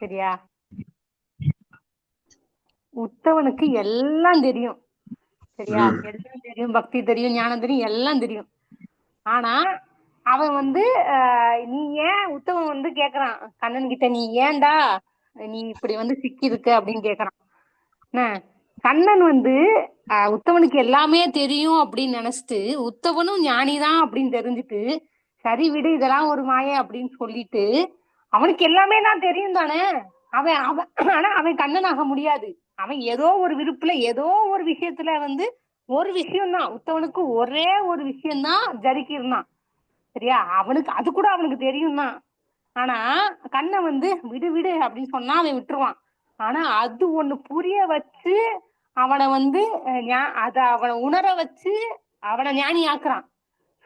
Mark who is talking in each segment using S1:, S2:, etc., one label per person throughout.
S1: சரியா? உத்தவனுக்கு எல்லாம் தெரியும். சரியா. எல்லாம் தெரியும் பக்தி தெரியும் ஞானம் தெரியும் எல்லாம் தெரியும். ஆனா அவன் வந்து நீ ஏன் உத்தவன் வந்து கேக்குறான்? கண்ணன் கிட்ட நீ ஏன்டா நீ இப்படி வந்து சிக்கி இருக்க அப்படின்னு கேக்குறான். கண்ணன் வந்து உத்தவனுக்கு எல்லாமே தெரியும் அப்படின்னு நினைச்சிட்டு உத்தவனும் ஞானிதான் அப்படின்னு தெரிஞ்சுட்டு சரி விடு இதெல்லாம் ஒரு மாயை அப்படின்னு சொல்லிட்டு அவனுக்கு எல்லாமே தான் தெரியும் தானே? அவன் அவன் ஆனா அவன் கண்ணன் ஆக முடியாது. அவன் ஏதோ ஒரு விருப்புல ஏதோ ஒரு விஷயத்துல வந்து ஒரு விஷயம்தான். உத்தவனுக்கு ஒரே ஒரு விஷயம்தான் ஜரிக்கிருந்தான் சரியா? அவனுக்கு அது கூட அவனுக்கு தெரியும் தான் ஆனா கண்ணை வந்து விடு விடு அப்படின்னு சொன்னா அவன் விட்டுருவான். ஆனா அது ஒண்ணு புரிய வச்சு அவனை வந்து அத அவனை உணர வச்சு அவனை ஞானி ஆக்குறான்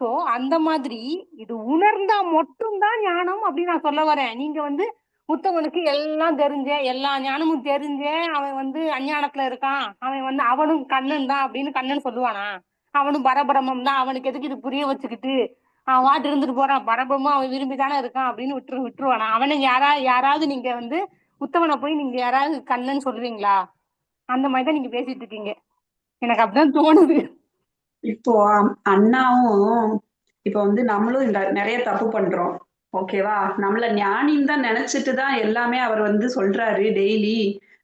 S1: சோ அந்த மாதிரி இது உணர்ந்தா மட்டும்தான் ஞானம் அப்படின்னு நான் சொல்ல வரேன். நீங்க வந்து உத்தவனுக்கு எல்லாம் தெரிஞ்ச எல்லா ஞானமும் தெரிஞ்ச அவன் வந்து அஞ்ஞானத்துல இருக்கான். அவன் வந்து அவனும் கண்ணன் தான் அப்படின்னு கண்ணன் சொல்லுவானா? அவனும் பரபிரமம் தான். அவனுக்கு எதுக்கு இது புரிய வச்சுக்கிட்டு அவன் வாட்டு இருந்துட்டு போறான். பரபிரமும் அவன் விரும்பி தானே இருக்கான் அப்படின்னு விட்டுரு விட்டுருவானா? அவனை யாரா யாராவது நீங்க வந்து உத்தவனை போய் நீங்க யாராவது கண்ணன் சொல்லுவீங்களா? அந்த மாதிரி தான் நீங்க பேசிட்டு இருக்கீங்க. எனக்கு அப்படிதான் தோணுது.
S2: இப்போ அண்ணாவும் இப்போ வந்து நம்மளும் இந்த நிறைய தப்பு பண்றோம். ஓகேவா நம்மள ஞானின்னு தான் நினைச்சிட்டு தான் எல்லாமே அவர் வந்து சொல்றாரு டெய்லி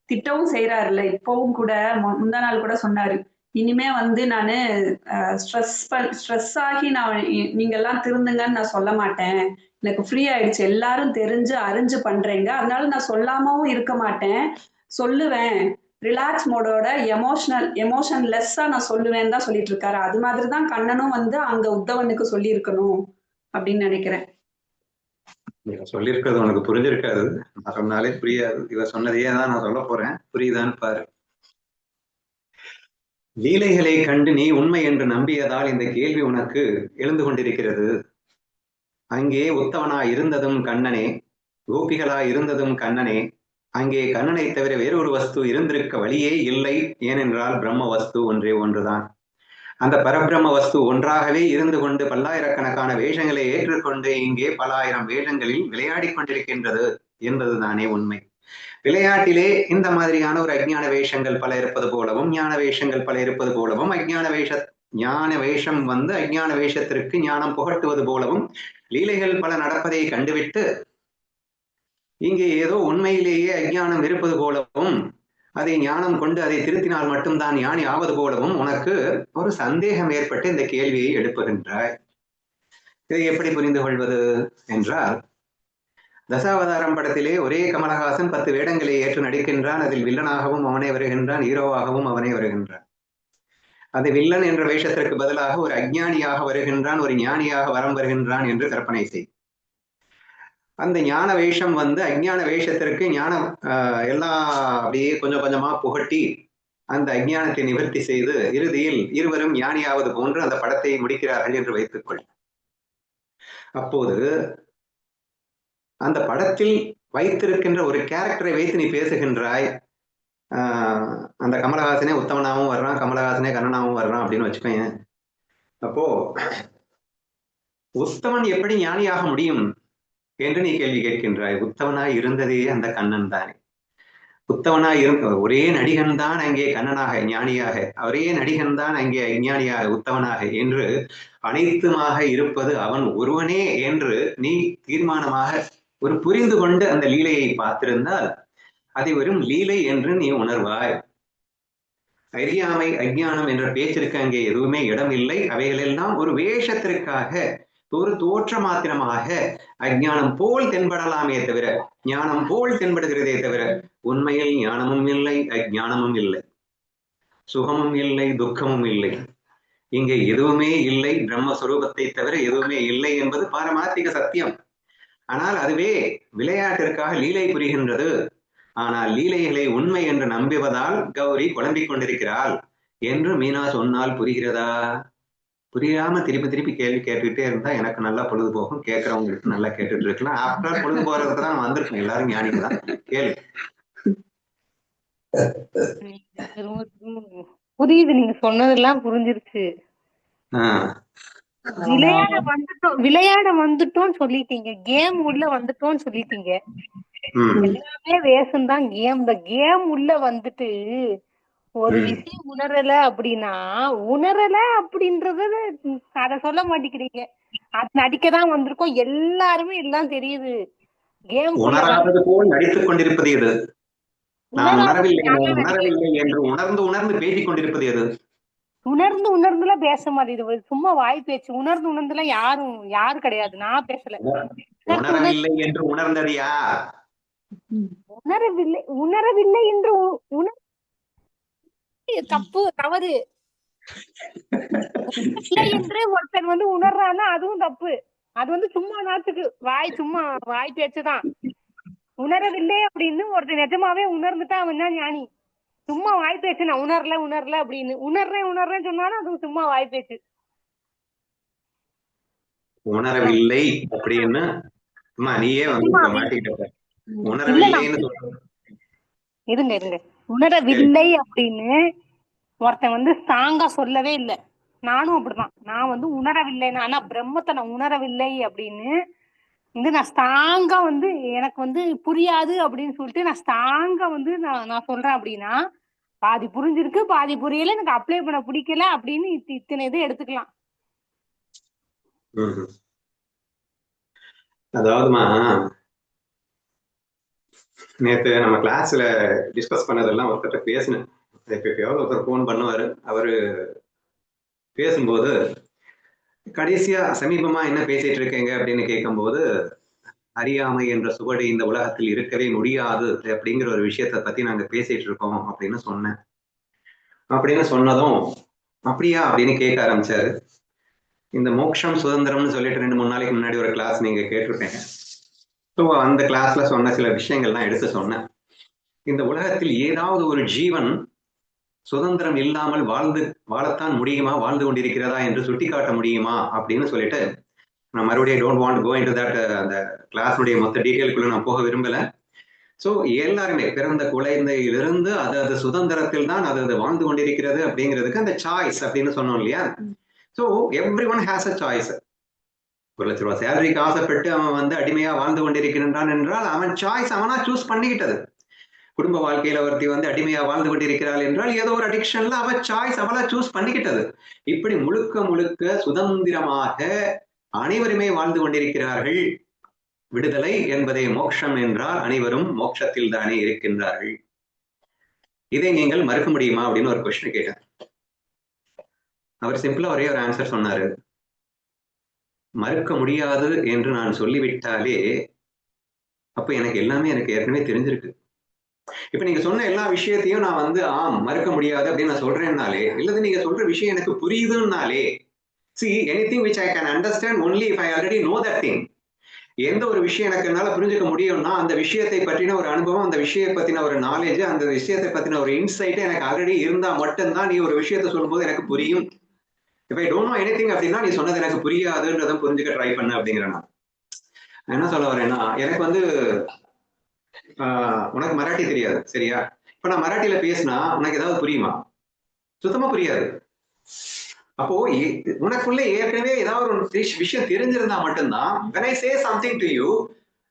S2: திட்டவும் செய்யறாருல்ல இப்பவும் கூட மு- முந்தா நாள் கூட சொன்னாரு. இனிமே வந்து நான் ஸ்ட்ரெஸ் ஸ்ட்ரெஸ் ஆகி நான் இ- நீங்க எல்லாம் திருந்துங்கன்னு நான் சொல்ல மாட்டேன். எனக்கு ஃப்ரீ ஆயிடுச்சு. எல்லாரும் தெரிஞ்சு அறிஞ்சு பண்றீங்க. அதனால நான் சொல்லாமவும் இருக்க மாட்டேன். சொல்லுவேன். ரிலாக்ஸ் மோடோட எமோஷனல் எமோஷன் லெஸ்ஸா நான் சொல்லுவேன்னு தான் சொல்லிட்டு இருக்காரு அது மாதிரி தான் கண்ணனும் வந்து அங்க உத்தவனுக்கு சொல்லி இருக்கணும் அப்படின்னு நினைக்கிறேன்.
S3: நீங்க சொல்லியிருக்கிறது உனக்கு புரிஞ்சிருக்காது. நான் சொன்னாலே புரியாது. இவ சொன்னதையே தான் நான் சொல்ல போறேன். புரியுதான்னு பாரு. லீலைகளை கண்டு நீ உண்மை என்று நம்பியதால் இந்த கேள்வி உனக்கு எழுந்து கொண்டிருக்கிறது. அங்கே உத்தவனா இருந்ததும் கண்ணனே கோபிகளா இருந்ததும் கண்ணனே அங்கே கண்ணனை தவிர வேறொரு வஸ்து இருந்திருக்க வழியே இல்லை. ஏனென்றால் பிரம்ம வஸ்து ஒன்றே ஒன்றுதான். அந்த பரபிரம்ம வஸ்து ஒன்றாகவே இருந்து கொண்டு பல்லாயிரக்கணக்கான வேஷங்களை ஏற்றுக்கொண்டு இங்கே பல ஆயிரம் வேஷங்களில் விளையாடிக் கொண்டிருக்கின்றது என்பதுதானே உண்மை. விளையாட்டிலே இந்த மாதிரியான ஒரு அஜ்ஞான வேஷங்கள் பல இருப்பது போலவும் ஞான வேஷங்கள் பல இருப்பது போலவும் அஜ்ஞான வேஷ ஞான வேஷம் வந்து அஜ்ஞான வேஷத்திற்கு ஞானம் புகட்டுவது போலவும் லீலைகள் பல நடப்பதை கண்டுவிட்டு இங்கே ஏதோ உண்மையிலேயே அஜ்ஞானம் இருப்பது போலவும் அதை ஞானம் கொண்டு அதை திருத்தினால் மட்டும்தான் ஞானி ஆவது போலவும் உனக்கு ஒரு சந்தேகம் ஏற்பட்டு இந்த கேள்வியை எழுப்புகின்றாய். இதை எப்படி புரிந்து கொள்வது என்றால் தசாவதாரம் படத்திலே ஒரே கமலஹாசன் பத்து வேடங்களை ஏற்று நடிக்கின்றான். அதில் வில்லனாகவும் அவனே வருகின்றான். ஹீரோவாகவும் அவனே வருகின்றான். அது வில்லன் என்ற வேஷத்திற்கு பதிலாக ஒரு அஜ்ஞானியாக வருகின்றான் ஒரு ஞானியாக வரம் வருகின்றான் என்று கற்பனை செய். அந்த ஞான வேஷம் வந்து அஜ்ஞான வேஷத்திற்கு ஞானம் எல்லாம் அப்படியே கொஞ்சம் கொஞ்சமா புகட்டி அந்த அஜ்ஞானத்தை நிவர்த்தி செய்து இறுதியில் இருவரும் ஞானியாவது போன்று அந்த படத்தை முடிக்கிறார்கள் என்று வைத்துக்கொள் அப்போது அந்த படத்தில் வைத்திருக்கின்ற ஒரு கேரக்டரை வைத்து நீ பேசுகின்றாய். ஆஹ், அந்த கமலஹாசனே உத்தமனாவும் வர்றான் கமலஹாசனே கண்ணனாவும் வர்றான் அப்படின்னு வச்சுக்கோங்க அப்போ உத்தமன் எப்படி ஞானியாக முடியும்? என்று நீ கேள்வி கேட்கின்றாய். உத்தவனாய் இருந்ததே அந்த கண்ணன் தானே. உத்தவனாய் இருந்த ஒரே நடிகன் தான் அங்கே கண்ணனாக ஞானியாக. ஒரே நடிகன் தான் அங்கே அஞ்ஞானியாக உத்தவனாக என்று அனைத்துமாக இருப்பது அவன் ஒருவனே என்று நீ தீர்மானமாக ஒரு புரிந்து கொண்டு அந்த லீலையை பார்த்திருந்தால் அதை வெறும் லீலை என்று நீ உணர்வாய். அறியாமை அஜ்ஞானம் என்ற பேச்சிற்கு அங்கே எதுவுமே இடம் இல்லை அவைகளெல்லாம் ஒரு வேஷத்திற்காக ஒரு தோற்ற மாத்திரமாக அஜானம் போல் தென்படலாமே தவிர ஞானம் போல் தென்படுகிறதே தவிர உண்மையில் ஞானமும் இல்லை அஜானமும் இல்லை. சுகமும் இல்லை துக்கமும் இல்லை. இங்கே எதுவுமே இல்லை பிரம்மஸ்வரூபத்தை தவிர எதுவுமே இல்லை என்பது பாரமார்த்திக சத்தியம். ஆனால் அதுவே விளையாட்டிற்காக லீலை புரிகின்றது. ஆனால் லீலைகளை உண்மை என்று நம்புவதால் கௌரி குழம்பிக் கொண்டிருக்கிறாள். என்று மீனா சொன்னால் புரிகிறதா? புரியாம திருப்பி திருப்பி கேள்வி கேட்டுக்கிட்டே இருந்தா எனக்கு நல்லா பொழுது போகும் கேட்கறவங்களுக்கு நல்லா கேட்டுட்டு இருக்கலாம் ஆஃப்டர் பொழுது போறதுக்கு தான் வந்திருக்கேன் எல்லாரும் ஞானிக்கு தான். கேளு.
S1: புரியுது. நீங்க சொன்னதெல்லாம் புரிஞ்சிருச்சு. விளையாட வந்துட்டோம். விளையாட வந்துட்டோம்னு சொல்லிட்டீங்க. கேம் உள்ள வந்துட்டோம்னு சொல்லிட்டீங்க. எல்லாமே வேஷம் தான். கேம் இந்த கேம் உள்ள வந்துட்டு ஒரு. விஷயம் உணரல அப்படின்னா உணரல அப்படின்றத அத சொல்ல மாட்டேங்கிறீங்க. அது நடிக்கதான் வந்திருக்கோம். எல்லாருமே எல்லாம் தெரியுது. கேம்
S3: உணராதது போல் நடித்துக் கொண்டிருப்பது எது? நான் உணரவில்லை உணரவில்லை என்று உணர்ந்து உணர்ந்து பேசிக் கொண்டிருப்பது எது?
S1: உணர்ந்து உணர்ந்துலாம் பேச மாட்டேங்குது. சும்மா வாய் பேச்சு. உணர்ந்து உணர்ந்துலாம் யாரும் யாரும் கிடையாது. நான் பேசல.
S3: உணரவில்லை என்று உணர்ந்தது யார்?
S1: உணரவில்லை உணரவில்லை என்று உணர் தப்பு தவறு. இல்லை என்று ஒருத்தன் வந்து உணர்றான்னா அதுவும் தப்பு. அது வந்து சும்மா நாட்டுக்கு வாய் சும்மா வாய் பேச்சுதான் உணரவில்லை அப்படின்னு ஒருத்தன் நிஜமாவே உணர்ந்துட்டா அவன் தான் ஞானி? சும்மா வாய் பேச்சு நான் உணரல உணரல அப்படின்னு. உணர்றேன் உணர்றேன்னு சொன்னாலும் அது சும்மா வாய் பேச்சு.
S3: உணரவில்லை அப்படின்னு நீயே வந்து மாட்டிக்கிட்ட
S1: இருங்க இருங்க. உணரவில்லை அப்படின்னு ஒருத்தன் வந்து ஸ்ட்ராங்கா சொல்லவே இல்லை. நானும் அப்படிதான். நான் வந்து உணரவில்லை. ஆனா பிரம்மத்தை நான் உணரவில்லை அப்படின்னு வந்து நான் ஸ்ட்ராங்கா வந்து எனக்கு வந்து புரியாது அப்படின்னு சொல்லிட்டு நான் ஸ்ட்ராங்கா வந்து நான் நான் சொல்றேன் அப்படின்னா பாதி புரிஞ்சிருக்கு பாதி புரியல எனக்கு அப்ளை பண்ண பிடிக்கல அப்படின்னு இத்த- இத்தனை இது எடுத்துக்கலாம்.
S3: அதாவதுமா நேத்து நம்ம கிளாஸ்ல டிஸ்கஸ் பண்ணதெல்லாம் ஒருத்தட்ட பேசினேன். எப்ப எப்பயாவது ஒருத்தர் ஃபோன் பண்ணுவாரு. அவரு பேசும்போது கடைசியா சமீபமா என்ன பேசிட்டு இருக்கீங்க? அப்படின்னு கேட்கும்போது அறியாமை என்ற சுவடு இந்த உலகத்தில் இருக்கவே முடியாது அப்படிங்கிற ஒரு விஷயத்தை பத்தி நாங்க பேசிட்டு இருக்கோம் அப்படின்னு சொன்னேன். அப்படின்னு சொன்னதும் அப்படியா? அப்படின்னு கேட்க ஆரம்பிச்சாரு. இந்த மோக்ஷம் சுதந்திரம்னு சொல்லிட்டு ரெண்டு மூணு நாளைக்கு முன்னாடி ஒரு கிளாஸ் நீங்க கேட்டிருப்பீங்க. ஸோ அந்த கிளாஸ்ல சொன்ன சில விஷயங்கள்லாம் எடுத்து சொன்னேன். இந்த உலகத்தில் ஏதாவது ஒரு ஜீவன் சுதந்திரம் இல்லாமல் வாழ்ந்து வாழத்தான் முடியுமா? வாழ்ந்து கொண்டிருக்கிறதா? என்று சுட்டிக்காட்ட முடியுமா? அப்படின்னு சொல்லிட்டு நான் மறுபடியும் don't want go into that அந்த கிளாஸுடைய மொத்த டீட்டெயிலுக்குள்ள நான் போக விரும்பல. ஸோ எல்லாருமே பிறந்த குழந்தையிலிருந்து அது அது சுதந்திரத்தில் தான் அது அது வாழ்ந்து கொண்டிருக்கிறது அப்படிங்கிறதுக்கு அந்த சாய்ஸ் அப்படின்னு சொன்னோம் இல்லையா? So everyone has a choice ஒரு லட்ச ரூபாய் சேலரிக்கு ஆசைப்பட்டு அவன் வந்து அடிமையா வாழ்ந்து கொண்டிருக்கின்றான் என்றால் அவன் சாய்ஸ் அவனா சூஸ் பண்ணிக்கிட்டது. குடும்ப வாழ்க்கையில ஒருத்தி வந்து அடிமையா வாழ்ந்து கொண்டிருக்கிறாள் என்றால் ஏதோ ஒரு அடிக்ஷன்ல அவ சாய்ஸ் அவளா சூஸ் பண்ணிக்கிட்டது. இப்படி முழுக்க முழுக்க சுதந்திரமாக அனைவருமே வாழ்ந்து கொண்டிருக்கிறார்கள். விடுதலை என்பதை மோட்சம் என்றால் அனைவரும் மோட்சத்தில் தானே இருக்கின்றார்கள். இதை நீங்கள் மறுக்க முடியுமா அப்படின்னு ஒரு கொஸ்டின் கேட்டேன். அவர் சிம்பிளா ஒரே ஒரு ஆன்சர் சொன்னாரு. மறுக்க முடியாது என்று நான் சொல்லிவிட்டாலே அப்ப எனக்கு எல்லாமே எனக்கு ஏற்கனவே தெரிஞ்சிருக்கு. இப்ப நீங்க சொன்ன எல்லா விஷயத்தையும் நான் வந்து ஆம் மறுக்க முடியாது அப்படின்னு நான் சொல்றேன்னாலே இல்லது நீங்க சொல்ற விஷயம் எனக்கு புரியுதுன்னாலே see anything which I can understand only if I already know that thing எந்த ஒரு விஷயம் எனக்கு என்னால புரிஞ்சுக்க முடியும்னா அந்த விஷயத்தை பற்றின ஒரு அனுபவம் அந்த விஷயத்தை பற்றின ஒரு நாலேஜ் அந்த விஷயத்தை பற்றின ஒரு இன்சைட்டு எனக்கு ஆல்ரெடி இருந்தால் மட்டும்தான் நீ ஒரு விஷயத்த சொல்லும்போது எனக்கு புரியும். இப்ப ஐ டோன்ட் நோ எனிதிங் அப்படின்னா நீ சொன்னது எனக்கு புரியாதுன்றதை புரிஞ்சுக்க ட்ரை பண்ண அப்படிங்கிறேன் நான். என்ன சொல்ல வரேன்னா எனக்கு வந்து ஆஹ், உனக்கு மராட்டி தெரியாது சரியா? இப்ப நான் மராட்டியில பேசினா உனக்கு ஏதாவது புரியுமா? சுத்தமா புரியாது. அப்போ உனக்குள்ள ஏற்கனவே ஏதாவது ஒரு விஷயம் தெரிஞ்சிருந்தா மட்டும்தான் when I say something to you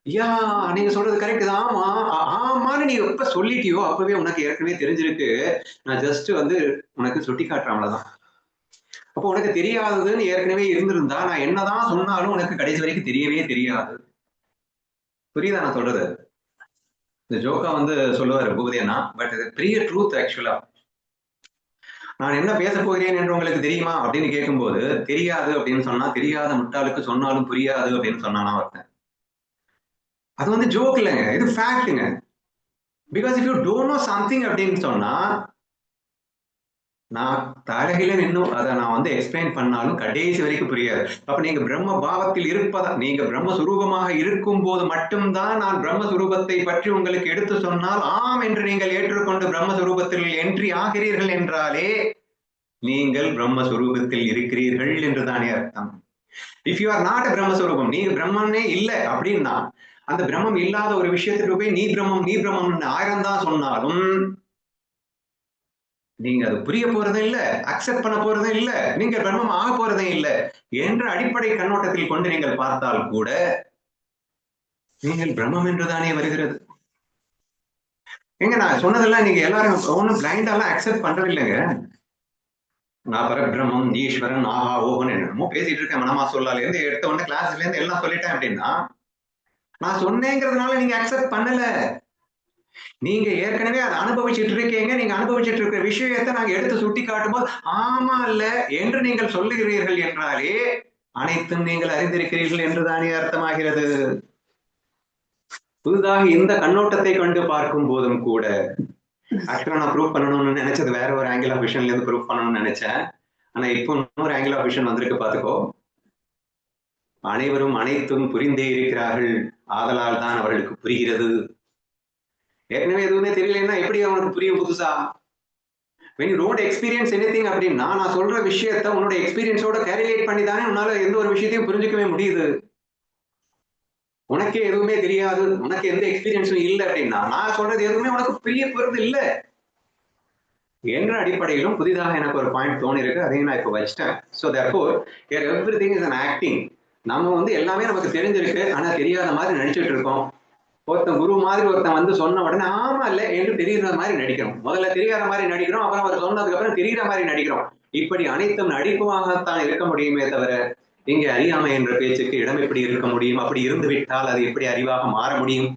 S3: yeah நீங்க சொல்றது கரெக்ட் தான் ஆமா ஆமான்னு நீ எப்ப சொல்லிட்டியோ அப்பவே உனக்கு ஏற்கனவே தெரிஞ்சிருக்கு. நான் ஜஸ்ட் வந்து உனக்கு சுட்டி காட்டுறேன் அவ்வளவுதான். அப்போ உனக்கு தெரியாததுன்னு ஏற்கனவே இருந்திருந்தா நான் என்னதான் சொன்னாலும் உனக்கு கடைசி வரைக்கும் தெரியவே தெரியாது. புரியுதா நான் சொல்றது? இந்த ஜோக்கா வந்து சொல்லுவாரு பூபதி அண்ணா பட் இது பெரிய ட்ரூத் ஆக்சுவலா நான் என்ன பேச போகிறேன் என்று உங்களுக்கு தெரியுமா அப்படின்னு கேட்கும்போது தெரியாது அப்படின்னு சொன்னா தெரியாத முட்டாளுக்கு சொன்னாலும் புரியாது அப்படின்னு சொன்னானா ஒருத்தன். அது வந்து ஜோக் இல்லைங்க இது ஃபேக்ட்டுங்க because if you don't know something அப்படின்னு சொன்னா நான் தலகில நின்னும் அதை நான் வந்து எக்ஸ்பிளைன் பண்ணாலும் கடைசி வரைக்கும் புரியாது. அப்ப நீங்க பிரம்ம பாவத்தில் இருப்பதா நீங்க பிரம்ம சுரூபமாக இருக்கும் போது மட்டும்தான் நான் பிரம்ம சுரூபத்தை பற்றி உங்களுக்கு எடுத்து சொன்னால் ஆம் என்று நீங்கள் ஏற்றுக்கொண்டு பிரம்ம சுரூபத்தில் என்ட்ரி ஆகிறீர்கள் என்றாலே நீங்கள் பிரம்ம சுரூபத்தில் இருக்கிறீர்கள் என்று தானே அர்த்தம். இஃப் யூ ஆர் நாட் பிரம்மஸ்வரூபம் நீங்க பிரம்மனே இல்லை அப்படின்னா அந்த பிரம்மம் இல்லாத ஒரு விஷயத்துக்கு போய் நீ பிரம்மம் நீ பிரம்மம் ஆயிரம் தான் சொன்னாலும் நீங்க அது புரிய போறதும் இல்ல அக்செப்ட் பண்ண போறதும் இல்ல நீங்க பிரம்மம் ஆக போறதும் இல்ல என்ற அடிப்படை கண்ணோட்டத்தில் கொண்டு நீங்கள் பார்த்தால் கூட நீங்கள் பிரம்மம் என்றுதானே வருகிறது. எங்க நான் சொன்னதெல்லாம் நீங்க எல்லாரும் ஒன்னும் பிளைண்டாலாம் அக்செப்ட் பண்றதில்லைங்க. நான் பரபிரம்மம் ஈஸ்வரன் ஆஹா ஓஹன் என்னமோ பேசிட்டு இருக்கேன் மனமா சொல்லால இருந்து எடுத்த உடனே கிளாஸ்ல இருந்து எல்லாம் சொல்லிட்டேன் அப்படின்னா நான் சொன்னேங்கிறதுனால நீங்க அக்செப்ட் பண்ணல. நீங்க ஏற்கனவே அதை அனுபவிச்சுட்டு இருக்கீங்க நீங்க அனுபவிச்சுட்டு இருக்கிற விஷயத்தை நாங்க எடுத்து சுட்டி காட்டும் போது ஆமா இல்ல என்று நீங்கள் சொல்லுகிறீர்கள் என்றாலே அனைத்தும் நீங்கள் அறிந்திருக்கிறீர்கள் என்றுதானே அர்த்தமாகிறது. புதிதாக இந்த கண்ணோட்டத்தை கண்டு பார்க்கும் போதும் கூட ஆக்சுவலா நான் ப்ரூவ் பண்ணணும்னு நினைச்சது வேற ஒரு ஆங்கிள் ஆஃப் விஷன்ல இருந்து ப்ரூவ் பண்ணணும்னு நினைச்சேன். ஆனா இப்போ இன்னொரு ஆங்கிள் ஆஃப் விஷன் வந்திருக்கு பாத்துக்கோ அனைவரும் அனைத்தும் புரிந்தே இருக்கிறார்கள். ஆதலால் தான் அவர்களுக்கு புரிகிறது. ஏற்கனவே எதுவுமே தெரியலன்னா எப்படி அவனுக்கு புரியும் புதுசா? When you don't experience anything அப்படின்னா நான் சொல்ற விஷயத்த உன்னோட எக்ஸ்பீரியன்ஸோட கேரிலேட் பண்ணி தானே உன்னால எந்த ஒரு விஷயத்தையும் புரிஞ்சுக்கவே முடியுது. உனக்கே எதுவுமே தெரியாது. உனக்கு எந்த எக்ஸ்பீரியன்ஸும் இல்லை அப்படின்னா நான் சொல்றது எதுவுமே உனக்கு புரிய போறது இல்லை. என்ற அடிப்படையிலும் புதிதாக எனக்கு ஒரு பாயிண்ட் தோணி இருக்கு அதையும் நான் இப்போ வச்சிட்டேன். So therefore everything is an acting நம்ம வந்து எல்லாமே நமக்கு தெரிஞ்சிருக்கு. ஆனா தெரியாத மாதிரி நடிச்சிட்டு இருக்கோம். ஒருத்தன் குரு மாதிரி ஒருத்தன் வந்து சொன்ன உடனே ஆமா இல்ல என்று தெரிகிற மாதிரி நடிக்கிறோம். முதல்ல தெரியாத மாதிரி நடிக்கிறோம் அப்புறம் அவர் சொன்னதுக்கு அப்புறம் தெரியுற மாதிரி நடிக்கிறோம். இப்படி அனைத்தும் நடிப்புவாகத்தான் இருக்க முடியுமே தவிர இங்கே அறியாமை என்ற பேச்சுக்கு இடம் எப்படி இருக்க முடியும்? அப்படி இருந்து விட்டால் அது எப்படி அறிவாக மாற முடியும்?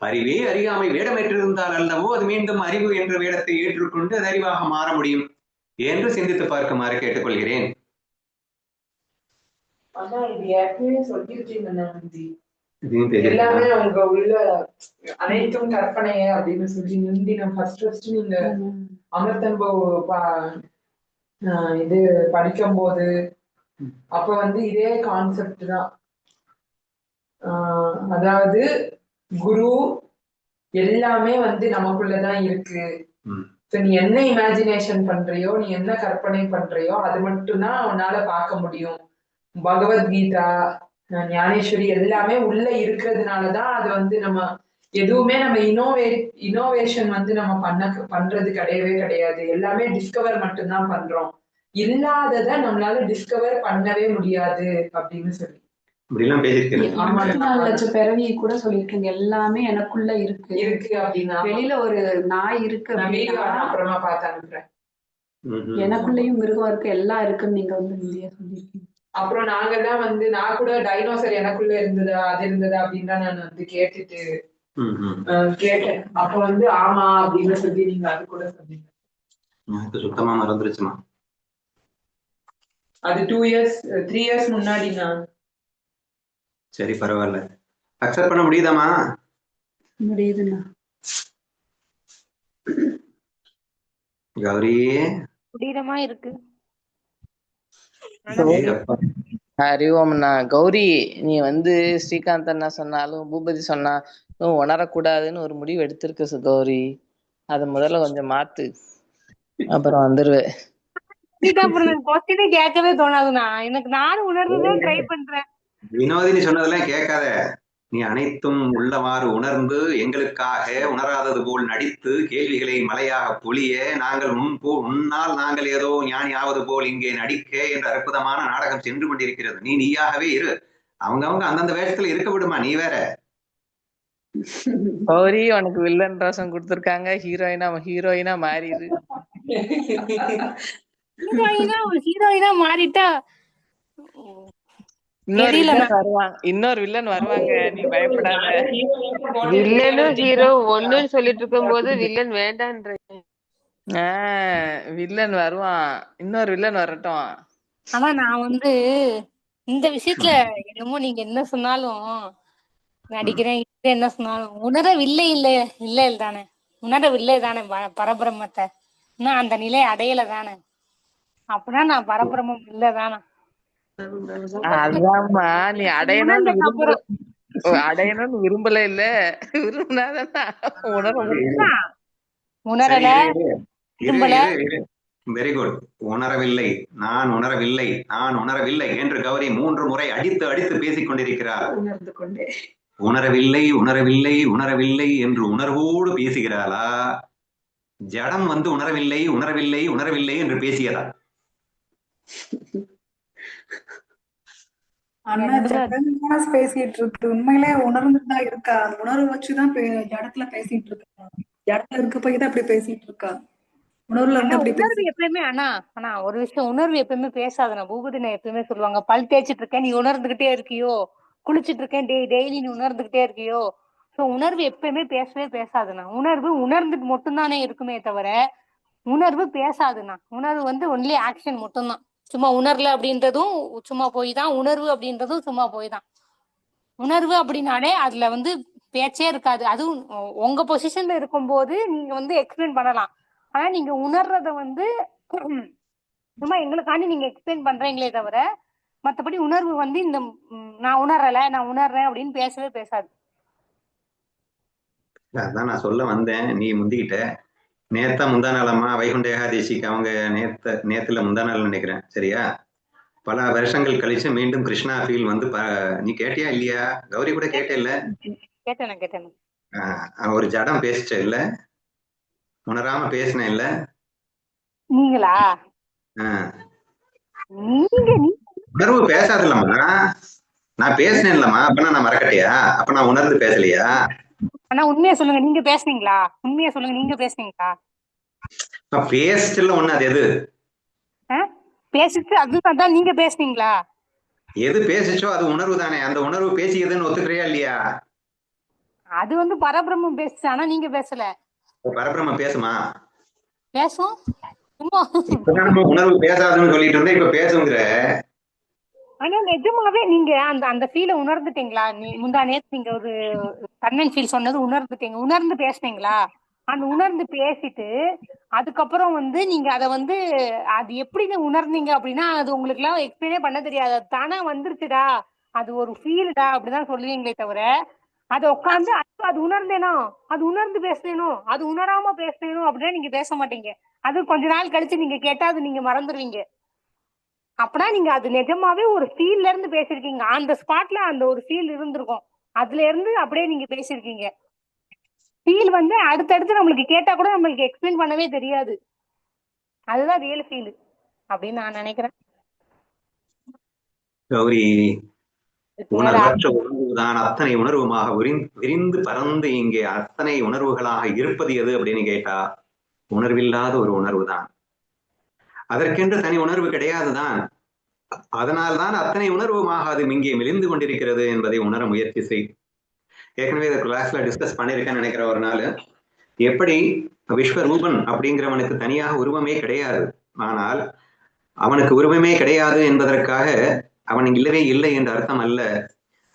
S3: அறிவே அறியாமை வேடமேற்றிருந்தால் அல்லவோ அது மீண்டும் அறிவு என்ற வேடத்தை ஏற்றுக்கொண்டு அது அறிவாக மாற முடியும் என்று சிந்தித்து பார்க்குமாறு கேட்டுக்கொள்கிறேன்.
S4: நந்தி
S3: இதையும் தெரியும்
S4: எல்லாமே அவங்க உள்ள அனைத்தும் கற்பனை அப்படின்னு சொல்லி முந்தி நான் ஃபர்ஸ்ட் ஃபர்ஸ்ட் நீங்க அமிர்தன்பு இது படிக்கும் போது அப்ப வந்து இதே கான்செப்ட் தான். ஆஹ் அதாவது குரு எல்லாமே வந்து நமக்குள்ளதான் இருக்கு. நீ என்ன இமேஜினேஷன் பண்றியோ நீ என்ன கற்பனை பண்றியோ அது மட்டும்தான் உன்னால பார்க்க முடியும். பகவத்கீதா ஞானேஸ்வரி எல்லாமே உள்ள இருக்கிறதுனாலதான் அது வந்து நம்ம எதுவுமே நம்ம இனோவே இனோவேஷன் வந்து நம்ம பண்ண பண்றது கிடையவே கிடையாது. எல்லாமே டிஸ்கவர் மட்டும்தான் பண்றோம். இல்லாததை நம்மளால டிஸ்கவர் பண்ணவே முடியாது அப்படின்னு சொல்லி.
S2: லட்சம் பிறவி கூட சொல்லியிருக்கீங்க. எல்லாமே எனக்குள்ள இருக்கு.
S4: இருக்கு அப்படின்னா.
S2: வெளியில ஒரு நாய் இருக்கு
S4: அப்புறமா பார்த்து அனுப்புறேன்.
S2: எனக்குள்ளேயும் மிருகம் இருக்கு. எல்லாம் இருக்குன்னு நீங்க வந்து இந்தியா
S4: அப்புறம் நாங்கெல்லாம் வந்து நான் கூட டைனோசர் எனக்குள்ள இருந்ததா அது இருந்ததா அப்படின்னு தான் நான் வந்து கேட்டுட்டு கேட்டேன். அப்ப வந்து ஆமா அப்படின்னு சொல்லி நீங்க அது கூட சொன்னீங்க.
S3: எனக்கு சுத்தமா மறந்துருச்சுமா?
S4: அது டூ இயர்ஸ் த்ரீ இயர்ஸ் முன்னாடி நான்.
S3: சரி பரவாயில்ல. அக்செப்ட் பண்ண முடியுதாமா?
S2: முடியுதுண்ணா
S3: கௌரி?
S1: முடியறமா இருக்கு.
S5: ஹரி ஓம்ண்ணா கௌரி நீ வந்து ஸ்ரீகாந்த் அண்ணா சொன்னாலும் பூபதி சொன்னாலும் உணரக்கூடாதுன்னு ஒரு முடிவு எடுத்திருக்க சு கௌரி. அத முதல்ல கொஞ்சம் மாத்து. அப்புறம் வந்துருவேன்
S1: கேட்கவே தோணாதுண்ணா. எனக்கு நானும் உணர்றதுதான் ட்ரை பண்றேன்.
S3: வினோதினி சொன்னதெல்லாம் கேட்காத. நீ அனைத்தும் உள்ளவாறு உணர்ந்து எங்களுக்காக உணராதது போல் நடித்து கேள்விகளை மலையாக பொழிய நாங்கள் உன் போ உன்னால் நாங்கள் ஏதோ ஞானி ஆவது போல் இங்கே நடிக்க என்ற அற்புதமான நாடகம் சென்று கொண்டிருக்கிறது. நீ நீயாகவே இரு. அவங்கவங்க அந்தந்த வேஷத்துல இருக்க விடுமா? நீ வேற.
S5: கௌரி உனக்கு வில்லன் ரசம் கொடுத்துருக்காங்க. ஹீரோயினா ஹீரோயினா மாறிடு
S1: ஹீரோயினா ஹீரோயினா மாறிட்டா?
S5: இன்னொரு வில்லன் வருவாங்க இன்னொரு வில்லன் வருவாங்க நீ பயப்படாத.
S6: வில்லனும் ஹீரோ ஒண்ணுன்னு சொல்லிட்டு இருக்கும்போது வில்லன் வேண்டான்ற.
S5: ஆஹ் வில்லன் வருவான். இன்னொரு வில்லன் வரட்டும்.
S1: ஆனா நான் வந்து இந்த விஷயத்துல என்னமோ நீங்க என்ன சொன்னாலும் நடிக்கிறேன் இது என்ன சொன்னாலும் உணரவில்லை இல்ல இல்ல தானே. உணரவில்லை தானே ப- பரபிரம்மத்தை. இன்னும் அந்த நிலை அடையல தானே. அப்படின்னா நான் பரபிரம்மம் இல்ல தானே
S5: அதாம்மா நீ அடையணும்னு அடையணும்னு விரும்பல இல்ல? விரும்பினாதான் உணர
S1: உணரல? விரும்பல.
S3: வெரி குட் உணரவில்லை. நான் உணரவில்லை. நான் உணரவில்லை என்று கௌரி மூன்று முறை அடித்து அடித்து பேசிக் கொண்டிருக்கிறார்.
S2: உணர்ந்து கொண்டே.
S3: உணரவில்லை உணரவில்லை உணரவில்லை என்று உணர்வோடு பேசுகிறாளா? ஜடம் வந்து உணரவில்லை உணரவில்லை உணரவில்லை என்று பேசியதா?
S7: பேசிட்டு இருக்கு உண்மையிலே உணர்ந்துட்டு தான் இருக்கா? அந்த உணர்வு வச்சுதான் ஜடத்துல பேசிட்டு இருக்கா ஜடத்துல இருக்க போய் தான் அப்படி பேசிட்டு இருக்கா உணர்வுல இருந்து அப்படி
S1: உணர்வு எப்பயுமே ஒரு விஷயம் உணர்வு எப்பயுமே பேசாதுண்ணா. பூபதினை எப்பயுமே சொல்லுவாங்க பல் தேய்ச்சிட்டு இருக்கேன் நீ உணர்ந்துகிட்டே இருக்கியோ? குளிச்சிட்டு இருக்கேன் டெய் டெய்லி நீ உணர்ந்துகிட்டே இருக்கியோ? சோ உணர்வு எப்பயுமே பேசவே பேசாதுண்ணா. உணர்வு உணர்ந்துட்டு மட்டும்தானே இருக்குமே தவிர உணர்வு பேசாதுண்ணா. உணர்வு வந்து ஒன்லி ஆக்ஷன் மட்டும்தான். சும்மா உணரல அப்படின்றதும் சும்மா போய் தான் உணர்வு அப்படின்றதும் சும்மா போய் தான் உணர்வு அப்படின்னாலே அதுல வந்து பேச்சே இருக்காது. அதுவும் உங்க பொசிஷன்ல இருக்கும்போது நீங்க வந்து எக்ஸ்பிளைன் பண்ணலாம். ஆனா நீங்க உணர்றத வந்து சும்மா எங்களுக்காண்டி நீங்க எக்ஸ்பிளைன் பண்றீங்களே தவிர மத்தபடி உணர்வு வந்து இந்த நான் உணரல நான் உணர்றேன் அப்படின்னு பேசவே பேசாது.
S3: அதான் நான் சொல்ல வந்தேன். நீ முந்திக்கிட்ட நேத்தா முந்தா நாளம்மா வைகுண்ட ஏகாதேசிக்கு அவங்க நேத்த நேத்துல முந்தா நாள் நினைக்கிறேன் சரியா? பல வருஷங்கள் கழிச்சு மீண்டும் கிருஷ்ணா ஃபீல் வந்து நீ கேட்டியா இல்லையா? கௌரி கூட கேட்டே இல்ல? ஒரு ஜடம் பேசிச்ச இல்ல? உணராம பேசினேன் இல்ல?
S1: நீங்களா?
S3: உணர்வு பேசாதுல்லம்மா. நான் பேசினேன் இல்லம்மா அப்ப நான் மறக்கட்டியா? அப்ப நான் உணர்ந்து பேசலையா?
S1: ஆனா உண்மையா சொல்லுங்க. நீங்க பேசுனீங்களா? உண்மையா சொல்லுங்க. நீங்க பேசுனீங்களா?
S3: பேசிட்டுல ஒண்ணு அது எது?
S1: பேசிட்டு அதுதான் தான் நீங்க பேசுனீங்களா?
S3: எது பேசிச்சோ அது உணர்வு தானே. அந்த உணர்வு பேசியதுன்னு ஒத்துக்கிறியா இல்லையா?
S1: அது வந்து பரபிரம்மம் பேசுச்சு. ஆனா நீங்க பேசல.
S3: இப்ப பரபிரம்ம பேசுமா?
S1: பேசும்
S3: உணர்வு பேசாதுன்னு சொல்லிட்டு இருந்தேன். இப்ப பேசுங்கிற.
S1: ஆனா நிஜமாவே நீங்க அந்த அந்த ஃபீல உணர்ந்துட்டீங்களா? நீ முந்தா நேத்து நீங்க ஒரு கண்ணன் ஃபீல் சொன்னது உணர்ந்துட்டீங்க. உணர்ந்து பேசுனீங்களா? அந்த உணர்ந்து பேசிட்டு அதுக்கப்புறம் வந்து நீங்க அதை வந்து அது எப்படி உணர்ந்தீங்க அப்படின்னா அது உங்களுக்கு எல்லாம் எக்ஸ்பிளைனே பண்ண தெரியாது. அது தானா வந்துருச்சுடா. அது ஒரு ஃபீல்டா அப்படிதான் சொல்லுவீங்களே தவிர அதை உட்காந்து அது உணர்ந்தேனோ? அது உணர்ந்து பேசுனேனோ? அது உணராம பேசுனேனோ? அப்படின்னா நீங்க பேச மாட்டீங்க. அது கொஞ்ச நாள் கழிச்சு நீங்க கேட்டா அது நீங்க மறந்துடுவீங்க அப்பனா நீங்க அது நிஜமாவே ஒரு ஃபீல்ல இருந்து பேசிருக்கீங்க. அந்த ஸ்பாட்ல அந்த ஒரு ஃபீல் இருந்திருக்கும். அதுல இருந்து அப்படியே நீங்க பேசிருக்கீங்க. ஃபீல் வந்து அடுத்தடுத்து நம்மளுக்கு கேட்டா கூட நம்மளுக்கு எக்ஸ்பிளைன் பண்ணவே தெரியாது. அதுதான் ரியல் ஃபீல் அப்படின்னு நான் நினைக்கிறேன்.
S3: கௌரி உணர்வற்ற உணர்வுதான். அத்தனை உணர்வுமாக விரிந்து விரிந்து பறந்து இங்கே அத்தனை உணர்வுகளாக இருப்பது எது அப்படின்னு கேட்டா உணர்வில்லாத ஒரு உணர்வு தான் அதற்கென்று தனி உணர்வு கிடையாதுதான். அதனால்தான் அத்தனை உணர்வுமாக அது இங்கே மெலிந்து கொண்டிருக்கிறது என்பதை உணர முயற்சி செய். ஏற்கனவே இதை கிளாஸ்ல டிஸ்கஸ் பண்ணியிருக்கேன்னு நினைக்கிற ஒரு நாள். எப்படி விஸ்வரூபன் அப்படிங்கிறவனுக்கு தனியாக உருவமே கிடையாது. ஆனால் அவனுக்கு உருவமே கிடையாது என்பதற்காக அவன் இல்லவே இல்லை என்ற அர்த்தம் அல்ல.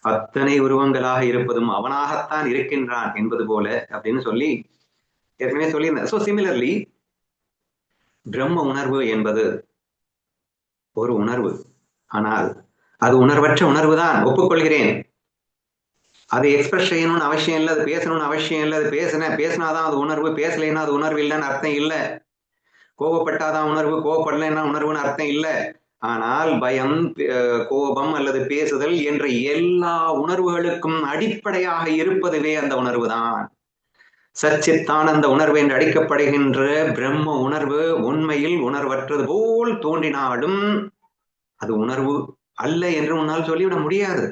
S3: அத்தனை உருவங்களாக இருப்பதும் அவனாகத்தான் இருக்கின்றான் என்பது போல அப்படின்னு சொல்லி ஏற்கனவே சொல்லியிருந்தேன். ஸோ சிமிலர்லி பிரம்ம உணர்வு என்பது ஒரு உணர்வு. ஆனால் அது உணர்வற்ற உணர்வு தான் ஒப்புக்கொள்கிறேன். அதை எக்ஸ்பிரஸ் செய்யணும்னு அவசியம் இல்லை அது பேசணும்னு அவசியம் இல்லை அது பேசின பேசினாதான் அது உணர்வு பேசலைன்னா அது உணர்வு இல்லைன்னு அர்த்தம் இல்லை. கோபப்பட்டாதான் உணர்வு கோபப்படலைன்னா உணர்வுன்னு அர்த்தம் இல்லை. ஆனால் பயம் கோபம் அல்லது பேசுதல் என்ற எல்லா உணர்வுகளுக்கும் அடிப்படையாக இருப்பதுவே அந்த உணர்வு தான் சச்சித்தானந்த உணர்வு என்று அழைக்கப்படுகின்ற பிரம்ம உணர்வு உண்மையில் உணர்வற்றது போல் தோன்றினாலும் அது உணர்வு அல்ல என்று உன்னால் சொல்லிவிட முடியாது.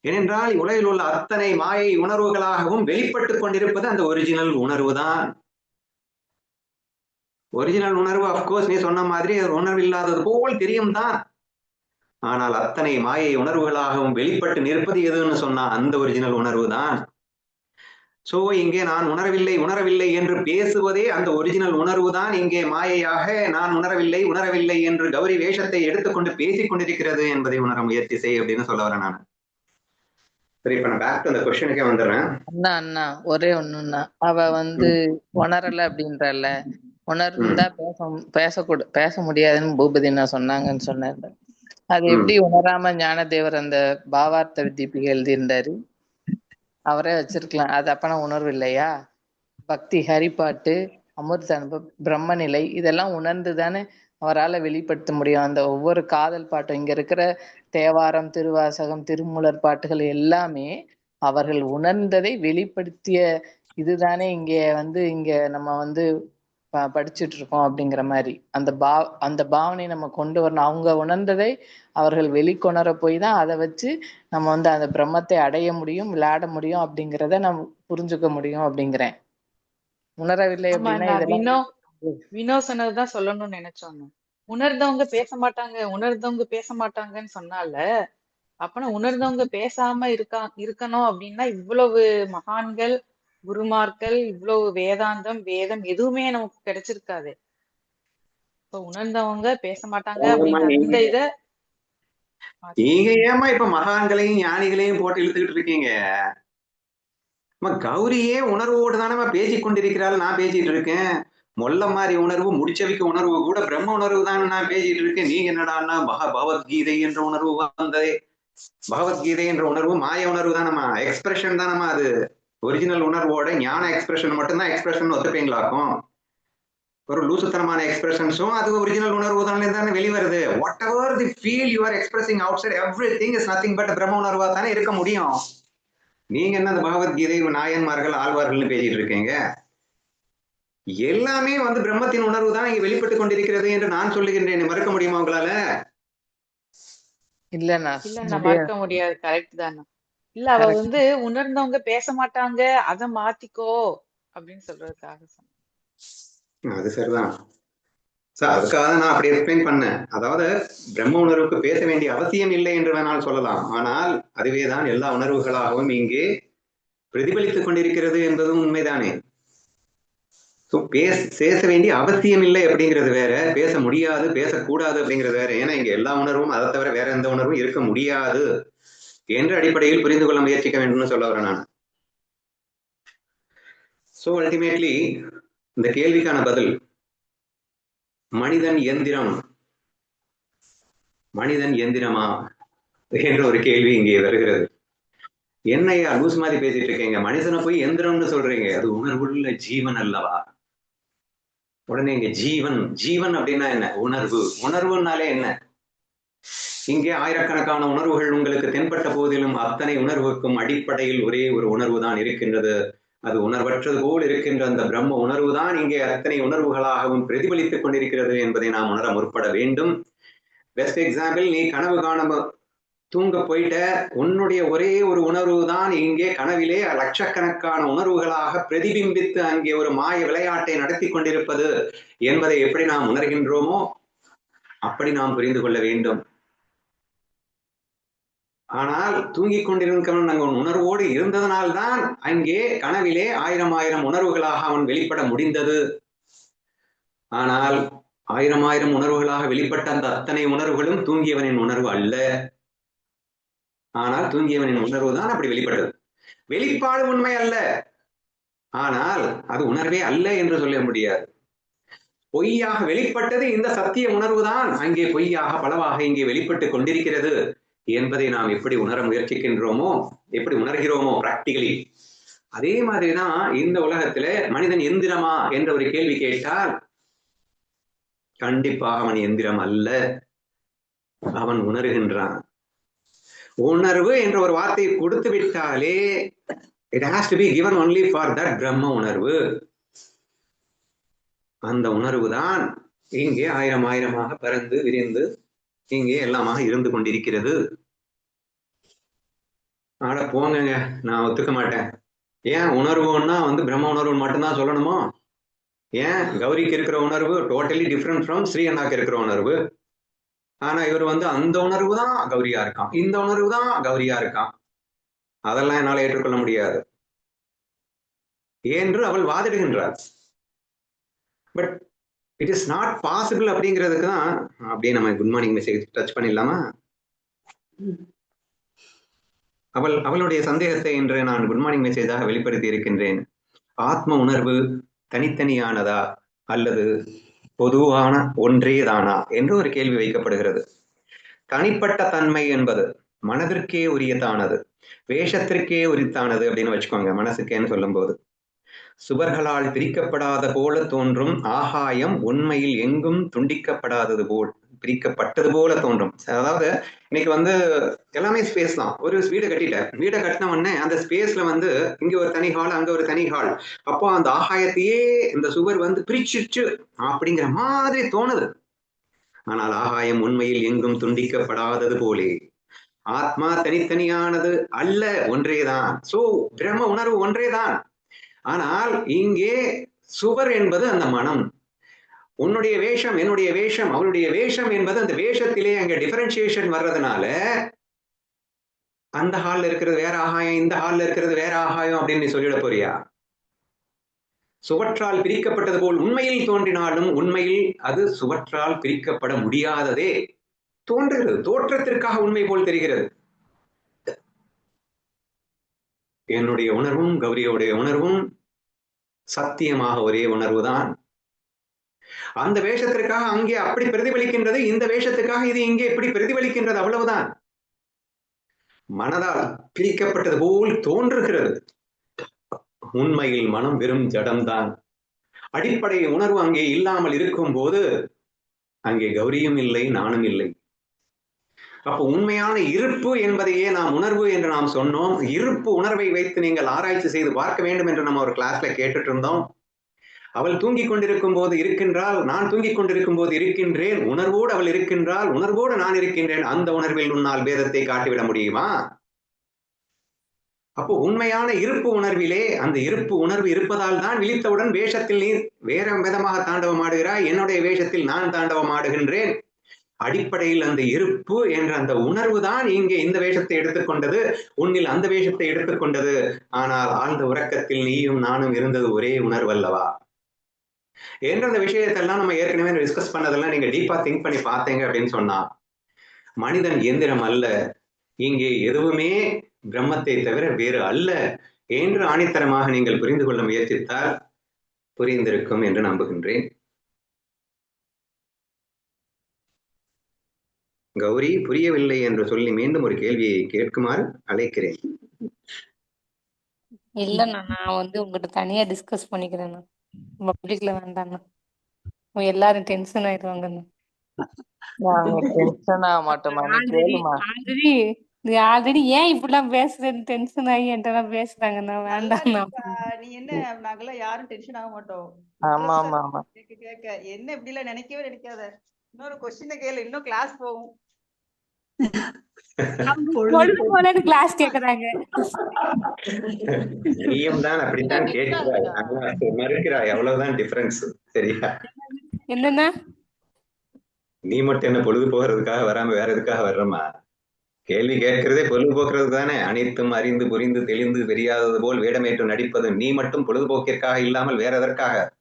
S3: ஏனென்றால் உலகில் உள்ள அத்தனை மாயை உணர்வுகளாகவும் வெளிப்பட்டுக் கொண்டிருப்பது அந்த ஒரிஜினல் உணர்வு தான். ஒரிஜினல் உணர்வு அப்கோர்ஸ் நீ சொன்ன மாதிரி அது உணர்வு இல்லாதது போல் தெரியும் தான். ஆனால் அத்தனை மாயை உணர்வுகளாகவும் வெளிப்பட்டு நிற்பது எதுன்னு சொன்னா அந்த ஒரிஜினல் உணர்வு தான். சோ இங்கே நான் உணரவில்லை உணரவில்லை என்று பேசுவதே அந்த ஒரிஜினல் உணர்வு தான் இங்கே மாயையாக நான் உணரவில்லை உணரவில்லை என்று கௌரி வேஷத்தை எடுத்துக்கொண்டு பேசிக் கொண்டிருக்கிறது என்பதை உணர முயற்சி செய் அப்படின்னு சொல்ல வரேன் நான். சரி இப்ப நான் பேக் டு அந்த கொஸ்டினுக்கே வந்துடுறேன்.
S5: அண்ணா அண்ணா ஒரே ஒண்ணுண்ணா அவ வந்து உணரல அப்படின்றல உணர்ந்தா பேச பேசக்கூட பேச முடியாதுன்னு பூபதி நான் சொன்னாங்கன்னு சொன்னாரு. அது. எப்படி உணராம ஞானதேவர் அந்த பாவார்த்த தீபிகை எழுதியிருந்தாரு? அவரே வச்சிருக்கலாம். அது அப்பனா உணர்வு இல்லையா? பக்தி ஹரிப்பாட்டு அமிர்த அனுபவம் பிரம்மநிலை இதெல்லாம் உணர்ந்து தானே அவரால் வெளிப்படுத்த முடியும். அந்த ஒவ்வொரு காதல் பாட்டும் இங்க இருக்கிற தேவாரம் திருவாசகம் திருமூலர் பாட்டுகள் எல்லாமே அவர்கள் உணர்ந்ததை வெளிப்படுத்திய இதுதானே இங்கே வந்து இங்க நம்ம வந்து படிச்சுட்டு இருக்கோம் அப்படிங்கிற மாதிரி அந்த பா அந்த பாவனை நம்ம கொண்டு வரணும். அவங்க உணர்ந்ததை அவர்கள் வெளிக்கொணர போய் தான் அதை வச்சு நம்ம வந்து அந்த பிரம்மத்தை அடைய முடியும் விளையாட முடியும் அப்படிங்கிறத நம்ம புரிஞ்சுக்க முடியும் அப்படிங்கிறேன். உணரவில்லை அப்படின்னா
S8: வினோ சொன்னதுதான் சொல்லணும்னு நினைச்சோங்க. உணர்ந்தவங்க பேச மாட்டாங்க உணர்ந்தவங்க பேச மாட்டாங்கன்னு சொன்னால அப்பனா உணர்ந்தவங்க பேசாம இருக்கா இருக்கணும் அப்படின்னா இவ்வளவு மகான்கள் குருமார்கள் இவ்வளவு வேதாந்தம் வேதம் எதுவுமே நமக்கு கிடைச்சிருக்காது. இப்ப உணர்ந்தவங்க பேச மாட்டாங்க
S3: நீங்க-
S8: இத
S3: நீங்க ஏமா இப்ப மகான்களையும் ஞானிகளையும் போட்டு இழுத்துக்கிட்டு இருக்கீங்க? கௌரியே உணர்வோடு தானே பேசிக் கொண்டிருக்கிறாள். நான் பேசிட்டு இருக்கேன். மொல்ல மாதிரி உணர்வு முடிச்சவிக்க உணர்வு கூட பிரம்ம உணர்வு தானே நான் பேசிட்டு இருக்கேன். நீங்க என்னடான்னா பக பகவத்கீதை என்ற உணர்வு வந்ததே. பகவத்கீதை என்ற உணர்வு மாய உணர்வு தானம்மா. எக்ஸ்பிரஷன் தானம்மா அது. ஒரிஜினல் உணர்வோட ஞான எக்ஸ்பிரஷன் மட்டும்தான் எக்ஸ்பிரஷன் ஒத்துப்பீங்களாக்கும்? ஒரு லூசுத்தனமான எக்ஸ்பிரஷன்ஸும் அது ஒரிஜினல் உணர்வு தானே தானே வெளிவருது. Whatever the feel you are expressing outside everything is nothing but பிரம்ம உணர்வா தானே இருக்க முடியும். நீங்க என்ன அந்த பகவத்கீதை நாயன்மார்கள் ஆழ்வார்கள்னு பேசிட்டு இருக்கீங்க? எல்லாமே வந்து பிரம்மத்தின் உணர்வு தான் இங்க வெளிப்பட்டு கொண்டிருக்கிறது என்று நான் சொல்லுகின்றேன். மறுக்க முடியுமா உங்களால?
S5: இல்லண்ணா.
S8: இல்ல நான். மறக்க முடியாது. கரெக்ட் தானே இல்ல அவ. வந்து உணர்ந்தவங்க பேச மாட்டாங்க அத மாத்திக்கோ அப்படின்னு சொல்றதுக்காக
S3: அது சரிதான். சார் அதுக்காக நான் அப்படி எக்ஸ்பிளைன் பண்ணேன். அதாவது பிரம்ம உணர்வுக்கு பேச வேண்டிய அவசியம் இல்லை என்று வேணால் சொல்லலாம். ஆனால் அதுவே தான் எல்லா உணர்வுகளாகவும் இங்கே பிரதிபலித்துக் கொண்டிருக்கிறது என்பதும் உண்மைதானே. பேச வேண்டிய அவசியம் இல்லை அப்படிங்கிறது வேற பேச முடியாது பேசக்கூடாது அப்படிங்கிறது வேற. ஏன்னா இங்க எல்லா உணர்வும் அதை தவிர வேற எந்த உணர்வும் இருக்க முடியாது. என்ற அடிப்படையில் புரிந்து கொள்ள முயற்சிக்க வேண்டும்னு சொல்ல வரேன் நான். ஸோ அல்டிமேட்லி இந்த கேள்விக்கான பதில் மனிதன் எந்திரம் மனிதன் எந்திரமா என்ற ஒரு கேள்வி இங்கே வருகிறது. என்னையா லூஸ் மாதிரி பேசிட்டு இருக்கீங்க? மனிதனை போய் எந்திரம்னு சொல்றீங்க. அது உணர்வுள்ள ஜீவன் அல்லவா? உடனே இங்க ஜீவன் ஜீவன் அப்படின்னா என்ன? உணர்வு. உணர்வுனாலே என்ன? இங்கே ஆயிரக்கணக்கான உணர்வுகள் உங்களுக்கு தென்பட்ட போதிலும் அத்தனை உணர்வுக்கும் அடிப்படையில் ஒரே ஒரு உணர்வு தான் இருக்கின்றது. அது உணர்வற்றது போல் இருக்கின்ற அந்த பிரம்ம உணர்வு தான் இங்கே அத்தனை உணர்வுகளாகவும் பிரதிபலித்துக் கொண்டிருக்கிறது என்பதை நாம் உணர முற்பட வேண்டும். பெஸ்ட் எக்ஸாம்பிள் நீ கனவு காண தூங்க போயிட்ட உன்னுடைய ஒரே ஒரு உணர்வு தான் இங்கே கனவிலே லட்சக்கணக்கான உணர்வுகளாக பிரதிபிம்பித்து அங்கே ஒரு மாய விளையாட்டை நடத்தி கொண்டிருப்பது என்பதை எப்படி நாம் உணர்கின்றோமோ அப்படி நாம் புரிந்து கொள்ள வேண்டும். ஆனால் தூங்கிக் கொண்டிருக்கிறவன் அங்கு உணர்வோடு இருந்ததனால்தான் அங்கே கனவிலே ஆயிரம் ஆயிரம் உணர்வுகளாக அவன் வெளிப்பட முடிந்தது. ஆனால் ஆயிரம் ஆயிரம் உணர்வுகளாக வெளிப்பட்ட அந்த அத்தனை உணர்வுகளும் தூங்கியவனின் உணர்வு அல்ல. ஆனால் தூங்கியவனின் உணர்வு தான் அப்படி வெளிப்பட்டது வெளிப்பாடு உண்மை அல்ல. ஆனால் அது உணர்வே அல்ல என்று சொல்ல முடியாது. பொய்யாக வெளிப்பட்டது இந்த சத்திய உணர்வு தான். அங்கே பொய்யாக பலவாக இங்கே வெளிப்பட்டு கொண்டிருக்கிறது. என்பதை நாம் எப்படி உணர முயற்சிக்கின்றோமோ எப்படி உணர்கிறோமோ பிராக்டிகலி அதே மாதிரிதான் இந்த உலகத்துல மனிதன் எந்திரமா என்ற ஒரு கேள்வி கேட்டால் கண்டிப்பாக அவன் எந்திரம் அல்ல. அவன் உணர்கின்றான். உணர்வு என்ற ஒரு வார்த்தையை கொடுத்து விட்டாலே it has to be given only for that பிரம்ம உணர்வு. அந்த உணர்வு தான் இங்கே ஆயிரம் ஆயிரமாக பறந்து விரிந்து இங்கே எல்லாமாக இருந்து கொண்டிருக்கிறது. ஆட போங்கங்க நான் ஒத்துக்க மாட்டேன். ஏன் உணர்வுன்னா வந்து பிரம்ம உணர்வு மட்டும்தான் சொல்லணுமோ? ஏன் கௌரிக்கு இருக்கிற உணர்வு டோட்டலி டிஃப்ரெண்ட் ஃப்ரம் ஸ்ரீ அண்ணாக்கு இருக்கிற உணர்வு? ஆனா இவர் வந்து அந்த உணர்வு தான் கௌரியா இருக்கான். இந்த உணர்வு தான் கௌரியா இருக்கான். அதெல்லாம் என்னால் ஏற்றுக்கொள்ள முடியாது. என்று அவள் வாதிடுகின்றார் but it is not possible அப்படிங்கிறதுக்கு தான் அப்படியே நம்ம குட் மார்னிங் மெசேஜ் டச் பண்ணிடலாமா? அவள் அவளுடைய சந்தேகத்தை இன்று நான் குட் மார்னிங் மெசேஜாக வெளிப்படுத்தி இருக்கின்றேன். ஆத்ம உணர்வு தனித்தனியானதா அல்லது பொதுவான ஒன்றேதானா என்று ஒரு கேள்வி வைக்கப்படுகிறது. தனிப்பட்ட தன்மை என்பது மனதிற்கே உரியதானது வேஷத்திற்கே உரித்தானது அப்படின்னு வச்சுக்கோங்க மனசுக்கேன்னு சொல்லும்போது. சுவர்களால் பிரிக்கப்படாத போல தோன்றும் ஆகாயம் உண்மையில் எங்கும் துண்டிக்கப்படாதது போல் பிரிக்கப்பட்டது போல தோன்றும். அதாவது இன்னைக்கு வந்து எல்லாமே ஸ்பேஸ் தான். ஒரு வீடை கட்டிட்டேன். வீடை கட்டின உடனே அந்த ஸ்பேஸ்ல வந்து இங்க ஒரு தனி ஹால் அங்க ஒரு தனி ஹால் அப்போ அந்த ஆகாயத்தையே இந்த சுவர் வந்து பிரிச்சிருச்சு அப்படிங்கிற மாதிரி தோணுது. ஆனால் ஆகாயம் உண்மையில் எங்கும் துண்டிக்கப்படாதது போலே. ஆத்மா தனித்தனியானது அல்ல ஒன்றேதான். சோ பிரம்ம உணர்வு ஒன்றேதான். ஆனால் இங்கே சுவர் என்பது அந்த மனம். உன்னுடைய வேஷம் என்னுடைய வேஷம் அவளுடைய வேஷம் என்பது அந்த வேஷத்திலே அங்க டிஃபரன்சியேஷன் வர்றதுனால அந்த ஹால்ல இருக்கிறது வேற ஆகாயம் இந்த ஹால்ல இருக்கிறது வேற ஆகாயம் அப்படின்னு நீ சொல்லிட போறியா? சுவற்றால் பிரிக்கப்பட்டது போல் உண்மையில் தோன்றினாலும் உண்மையில் அது சுவற்றால் பிரிக்கப்பட முடியாததே. தோன்றுகிறது தோற்றத்திற்காக உண்மை போல் தெரிகிறது. என்னுடைய உணர்வும் கௌரியோடைய உணர்வும் சத்தியமாக ஒரே உணர்வுதான். அந்த வேஷத்திற்காக அங்கே அப்படி பிரதிபலிக்கின்றது இந்த வேஷத்துக்காக இது இங்கே இப்படி பிரதிபலிக்கின்றது அவ்வளவுதான். மனதால் பிரிக்கப்பட்டது போல் தோன்றுகிறது. உண்மையில் மனம் வெறும் ஜடம்தான். அடிப்படை உணர்வு அங்கே இல்லாமல் இருக்கும் போது அங்கே கௌரியும் இல்லை நானும் இல்லை. அப்போ உண்மையான இருப்பு என்பதையே நாம் உணர்வு என்று நாம் சொன்னோம். இருப்பு உணர்வை வைத்து நீங்கள் ஆராய்ச்சி செய்து பார்க்க வேண்டும் என்று நம்ம ஒரு கிளாஸ்ல கேட்டுட்டு இருந்தோம் அவள் தூங்கிக் கொண்டிருக்கும் போது இருக்கின்றால் நான் தூங்கிக் கொண்டிருக்கும் போது இருக்கின்றேன் உணர்வோடு அவள் இருக்கின்றால் உணர்வோடு நான் இருக்கின்றேன் அந்த உணர்வில் உன்னால் வேதத்தை காட்டிவிட முடியுமா? அப்போ உண்மையான இருப்பு உணர்விலே அந்த இருப்பு உணர்வு இருப்பதால் தான் விழித்தவுடன் வேஷத்தில் நீ வேற விதமாக தாண்டவம் ஆடுகிறாய் என்னுடைய வேஷத்தில் நான் தாண்டவம் ஆடுகின்றேன் அடிப்படையில் அந்த இருப்பு என்ற அந்த உணர்வு தான் இங்கே இந்த வேஷத்தை எடுத்துக்கொண்டது உன்னில் அந்த வேஷத்தை எடுத்துக்கொண்டது ஆனால் ஆழ்ந்த உறக்கத்தில் நீயும் நானும் இருந்தது ஒரே உணர்வு அல்லவா என்ற அந்த விஷயத்தெல்லாம் நம்ம ஏற்கனவே டிஸ்கஸ் பண்ணதெல்லாம் நீங்க டீப்பா திங்க் பண்ணி பார்த்தீங்க அப்படின்னு சொன்னா மனிதன் எந்திரம் அல்ல. இங்கே எதுவுமே பிரம்மத்தை தவிர வேறு அல்ல என்று ஆணித்தரமாக நீங்கள் புரிந்து கொள்ள முயற்சித்தால் புரிந்திருக்கும் என்று நம்புகின்றேன். கௌரி புரியவில்லை என்று சொல்லி மீண்டும் ஒரு கேள்வியை கேட்குமாறு அழைக்கிறேன்.
S1: இல்லண்ணா நான் வந்து உங்ககிட்ட தனியா டிஸ்கஸ் பண்ணிக்கிறேண்ணா பப்ளிக்ல வேண்டாண்ணா எல்லாரும் டென்ஷன் ஆயிடுவாங்கண்ணா
S5: நீ
S1: ஆல்ரெடி ஏன் இப்படிலாம் பேசுறேன்னு டென்ஷன் ஆகி என்கிட்ட பேசுறாங்கண்ணா வேண்டாம்ண்ணா
S9: நல்லாருக்குக்கா. நீ என்ன நாங்கெல்லாம் யாரும் டென்ஷன் ஆக மாட்டோம்.
S5: ஆமா ஆமா ஆமா.
S9: கேட்க என்ன இப்படி எல்லாம் நினைக்கவே நினைக்காத. இன்னொரு கொஸ்டின் கேளு. இன்னும் கிளாஸ் போகும்.
S1: கிளாஸ் கேக்குறாங்க.
S3: நீயும் தான் அப்படித்தான் கேட்கிறாய். ஆனா மறுக்கிறாய். அவ்வளவுதான் டிஃபரன்ஸ் சரியா?
S1: என்னன்னா?
S3: நீ மட்டும் என்ன பொழுது போகிறதுக்காக வராம வேற எதுக்காக வர்றமா கேள்வி கேட்கிறதே பொழுதுபோக்குறது தானே. அனைத்தும் அறிந்து புரிந்து தெளிந்து தெரியாதது போல் வேடமேற்று நடிப்பது நீ மட்டும் பொழுதுபோக்கிற்காக இல்லாமல் வேற எதற்காக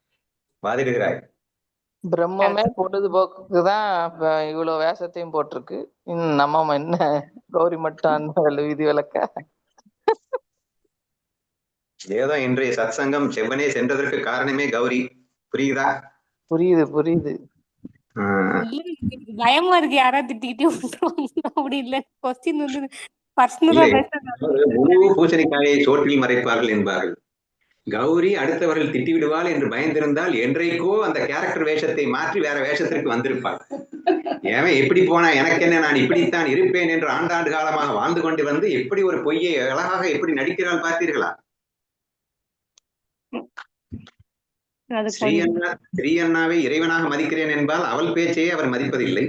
S3: வாதிடுகிறாய்.
S5: பிரம்மமே பொழுதுபோக்குக்கு தான் இவ்வளவு வேஷத்தையும் போட்டிருக்கு. நம்ம என்ன? கௌரி மட்டும் விதி விளக்க.
S3: ஏதோ இன்றைய சத்சங்கம் செவ்வனே சென்றதற்கு காரணமே கௌரி. புரியுதா?
S5: புரியுது புரியுது.
S1: பயமா இருக்கு யாராவது திட்டிக்கிட்டே அப்படி இல்ல. கொஸ்டின் வந்து பர்சனலா
S3: பூசணிக்காயை சோற்றில் மறைப்பார்கள் என்பார்கள். கௌரி அடுத்தவர்கள் திட்டி விடுவாள் என்று பயந்திருந்தால் என்றைக்கோ அந்த கேரக்டர் வேஷத்தை மாற்றி வேற வேஷத்திற்கு வந்திருப்பாள். ஏன் எப்படி போனா எனக்கு என்ன நான் இப்படித்தான் இருப்பேன் என்று ஆண்டாண்டு காலமாக வாழ்ந்து கொண்டு வந்து எப்படி ஒரு பொய்யை அழகாக எப்படி நடிக்கிறாள் பார்த்தீர்களா?
S1: அது
S3: ஸ்ரீ
S1: கொஞ்சம்
S3: அண்ணா ஸ்ரீ அண்ணாவை இறைவனாக மதிக்கிறேன் என்பால் அவள் பேச்சையே அவர் மதிப்பதில்லை.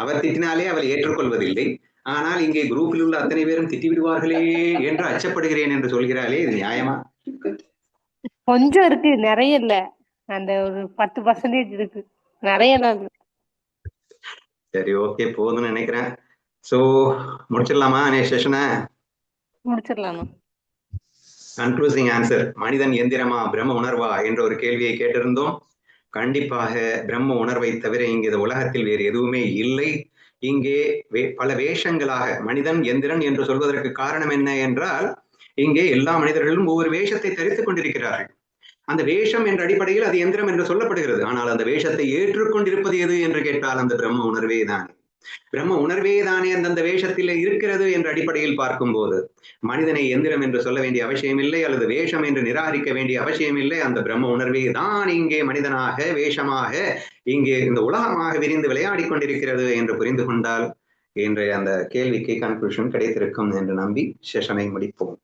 S3: அவர் திட்டினாலே அவள் ஏற்றுக்கொள்வதில்லை. ஆனால் இங்கே குரூப்பில் உள்ள அத்தனை பேரும் திட்டி விடுவார்களே என்று அச்சப்படுகிறேன் என்று சொல்கிறாளே இது நியாயமா?
S1: கொஞ்சம் இருக்கு நிறைய இல்ல. அந்த ஒரு பத்து பர்சன்டேஜ் இருக்கு. நிறைய
S3: சரி ஓகே போதும்னு நினைக்கிறேன். சோ முடிச்சிடலாமா செஷனை
S1: முடிச்சிடலாம்?
S3: கன்க்ளூசிங் ஆன்சர் மனிதன் எந்திரமா பிரம்ம உணர்வா என்ற ஒரு கேள்வியை கேட்டிருந்தோம். கண்டிப்பாக பிரம்ம உணர்வை தவிர இங்கே இந்த உலகத்தில் வேறு எதுவுமே இல்லை. இங்கே பல வேஷங்களாக மனிதன் எந்திரன் என்று சொல்வதற்கு காரணம் என்ன என்றால் இங்கே எல்லா மனிதர்களும் ஒவ்வொரு வேஷத்தை தரித்துக் கொண்டிருக்கிறார்கள். அந்த வேஷம் என்ற அடிப்படையில் அது எந்திரம் என்று சொல்லப்படுகிறது. ஆனால் அந்த வேஷத்தை ஏற்றுக்கொண்டிருப்பது எது என்று கேட்டால் அந்த பிரம்ம உணர்வே தானே. பிரம்ம உணர்வே தானே அந்தந்த வேஷத்தில் இருக்கிறது என்ற அடிப்படையில் பார்க்கும்போது மனிதனை எந்திரம் என்று சொல்ல வேண்டிய அவசியம் இல்லை அல்லது வேஷம் என்று நிராகரிக்க வேண்டிய அவசியம் இல்லை. அந்த பிரம்ம உணர்வே தான் இங்கே மனிதனாக வேஷமாக இங்கே இந்த உலகமாக விரிந்து விளையாடி கொண்டிருக்கிறது என்று புரிந்து கொண்டால் இன்றைய அந்த கேள்விக்கு கன்க்ளூஷன் கிடைத்திருக்கும் என்று நம்பி செஷனை முடிப்போம்.